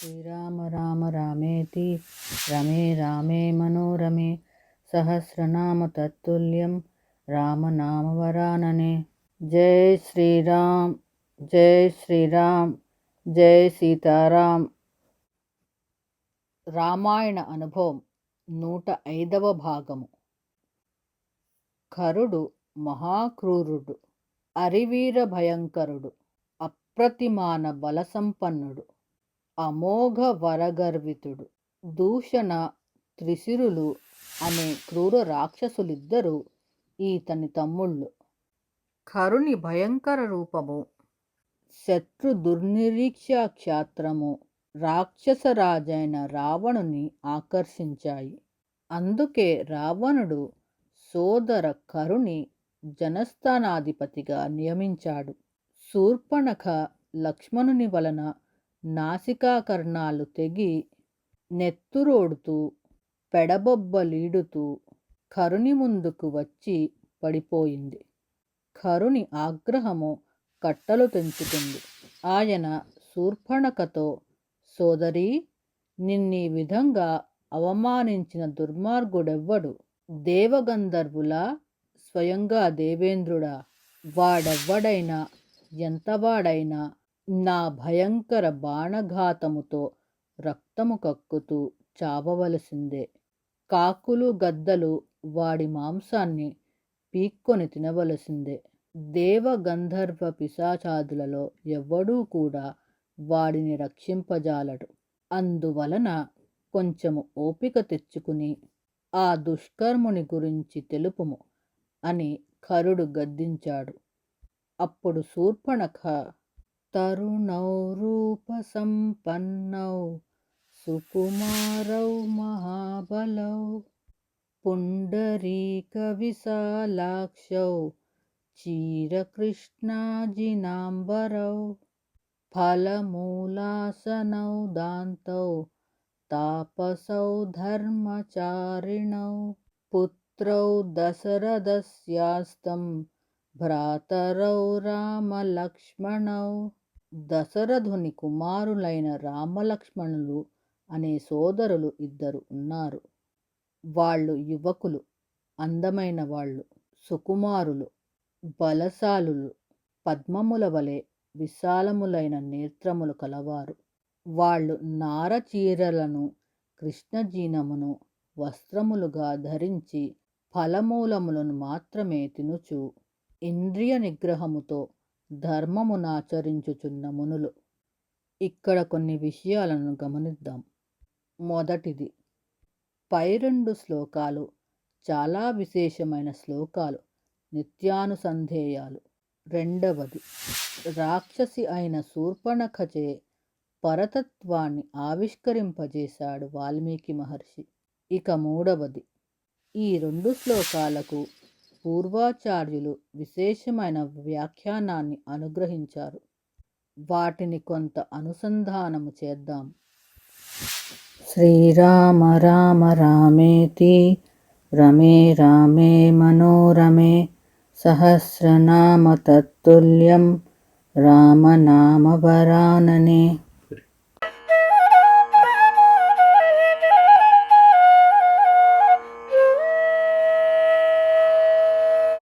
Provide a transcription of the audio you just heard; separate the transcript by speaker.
Speaker 1: శ్రీరామ రామ రామేతి రమే రామే మనోరమే సహస్రనామ తత్తుల్యం రామనామవరాననే జై శ్రీరామ్ జై శ్రీరామ్ జై సీతారాం రామాయణ అనుభవం నూట ఐదవ భాగము కరుడు మహాక్రూరుడు అరివీర భయంకరుడు అప్రతిమాన బలసంపన్నుడు। అమోఘ వరగర్వితుడు దూషణ త్రిశిరులు అనే క్రూర రాక్షసులిద్దరూ ఈతని తమ్ముళ్ళు. కరుని భయంకర రూపము. శత్రు దుర్నిరీక్ష క్షాత్రము రాక్షసరాజైన రావణుని ఆకర్షించాయి. అందుకే రావణుడు సోదర కరుని జనస్థానాధిపతిగా నియమించాడు. శూర్పణఖ లక్ష్మణుని వలన నాసికాకర్ణాలు తెగి నెత్తురోడుతూ పెడబొబ్బలీడుతూ కరుని ముందుకు వచ్చి పడిపోయింది. కరుని ఆగ్రహము కట్టలు తెంచుకుంది. ఆయన శూర్పణకతో సోదరి నిన్నీ విధంగా అవమానించిన దుర్మార్గుడెవ్వడు? దేవగంధర్వులా స్వయంగా దేవేంద్రుడా? వాడెవ్వడైనా? ఎంతవాడైనా? నా భయంకర బాణఘాతముతో రక్తము కక్కుతూ చావవలసిందే. కాకులు గద్దలు వాడి మాంసాన్ని పీక్కొని తినవలసిందే. దేవగంధర్వ పిశాచాదులలో ఎవ్వడూ కూడా వాడిని రక్షింపజాలడు. అందువలన కొంచెము ఓపిక తెచ్చుకుని ఆ దుష్కర్ముని గురించి తెలుపుము అని కరుడు గద్దించాడు. అప్పుడు శూర్పణఖ तरुणौ रूपसम्पन्नौ सुकुमारौ महाबलौ पुण्डरीकविशालाक्षौ चीरकृष्णाजिनाम्बरौ फलमूलासनौ दान्तौ तापसौ धर्मचारिणौ पुत्रौ दशरथस्यास्तं भ्रातरौ रामलक्ष्मणौ। దశరథుని కుమారులైన రామలక్ష్మణులు అనే సోదరులు ఇద్దరు ఉన్నారు. వాళ్ళు యువకులు అందమైన వాళ్ళు సుకుమారులు బలశాలులు పద్మముల వలె విశాలములైన నేత్రములు కలవారు. వాళ్ళు నారచీరలను కృష్ణజీనమును వస్త్రములుగా ధరించి ఫలమూలములను మాత్రమే తినుచు ఇంద్రియ నిగ్రహముతో ధర్మమునాచరించుచున్న మునులు. ఇక్కడ కొన్ని విషయాలను గమనిద్దాం. మొదటిది పై రెండు శ్లోకాలు చాలా విశేషమైన శ్లోకాలు నిత్యానుసంధేయాలు. రెండవది రాక్షసి అయిన శూర్పణఖచే పరతత్వాన్ని ఆవిష్కరింపజేశాడు వాల్మీకి మహర్షి. ఇక మూడవది ఈ రెండు శ్లోకాలకు పూర్వాచార్యులు విశేషమైన వ్యాఖ్యానాన్ని అనుగ్రహించారు. వాటిని కొంత అనుసంధానము చేద్దాం. శ్రీరామ రామ రామేతి రమే రామే మనోరమే సహస్రనామ తత్తుల్యం రామనామవరాననే